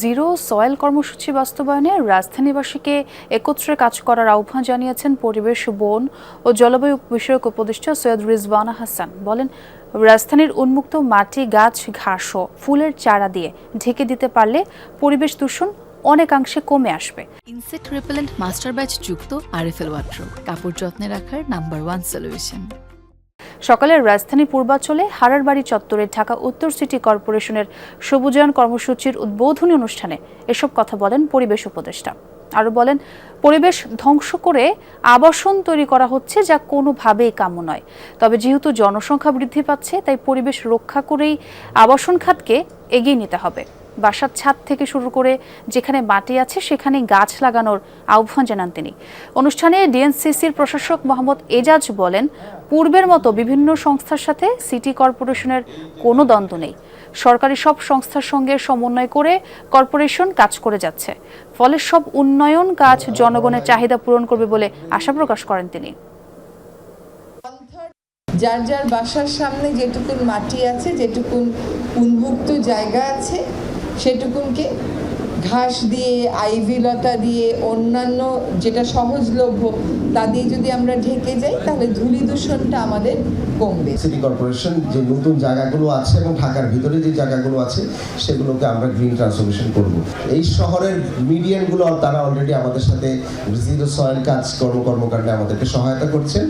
Zero soil কর্মসূচি বাস্তবায়নে রাজধানীবাসীকে একত্রে কাজ করার আহ্বান জানিয়েছেন পরিবেশ, বন ও জলবায়ু বিষয়ক উপদেষ্টা সৈয়দ রিজওয়ানা হাসান। বলেন, রাজধানীর উন্মুক্ত মাটি, গাছ ঘাস ও ফুলের চারা দিয়ে ঢেকে দিতে পারলে পরিবেশ দূষণ অনেকাংশে কমে আসবে। ইনসেক্ট রিপেলেন্ট মাস্টার ব্যাচ যুক্ত আরএফএল ওয়াট্রো কাপড় যত্নে রাখার নাম্বার ওয়ান সলিউশন। সকালে রাজধানী পূর্বাঞ্চলে হারারবাড়ি চত্বরে ঢাকা উত্তর সিটি কর্পোরেশনের সবুজায়ন কর্মসূচির উদ্বোধনী অনুষ্ঠানে এসব কথা বলেন পরিবেশ উপদেষ্টা। আরও বলেন, পরিবেশ ধ্বংস করে আবাসন তৈরি করা হচ্ছে যা কোনোভাবেই কাম্য নয়। তবে যেহেতু জনসংখ্যা বৃদ্ধি পাচ্ছে, তাই পরিবেশ রক্ষা করেই আবাসন খাতকে এগিয়ে নিতে হবে। বাসার ছাদ থেকে শুরু করে যেখানে মাটি আছে, সেখানে গাছ লাগানোর আহ্বান জানান তিনি। অনুষ্ঠানে ডিএনসিসির প্রশাসক মোহাম্মদ এজাজ বলেন, পূর্বের মতো বিভিন্ন সংস্থার সাথে সিটি কর্পোরেশনের কোনো দ্বন্দ্ব নেই। সরকারি সব সংস্থার সঙ্গে সমন্বয় করে কর্পোরেশন কাজ করে যাচ্ছে। ফলে সব উন্নয়ন কাজ জনগণের চাহিদা পূরণ করবে বলে আশা প্রকাশ করেন তিনি। যার যার বাসার সামনে যেটুকুন মাটি আছে, যেটুকুন উন্মুক্ত জায়গা আছে সেটুকুনকে ঘাস দিয়ে আইভি লতা দিয়ে, অন্যান্য যেটা সহজলভ্য তা দিয়ে যদি আমরা ঢেকে যাই, তাহলে ধূলি দূষণটা আমাদের কমবে। সিটি কর্পোরেশন যে নতুন জায়গাগুলো আছে এবং ঢাকার ভিতরে যে জায়গাগুলো আছে, সেগুলোকে আমরা গ্রিন ট্রান্সফরমেশন করব। এই শহরের মিডিয়ানগুলো তারা অলরেডি আমাদের সাথে জিরো সয়েল কাজ কর্ম কর্মকাণ্ডে আমাদেরকে সহায়তা করছেন।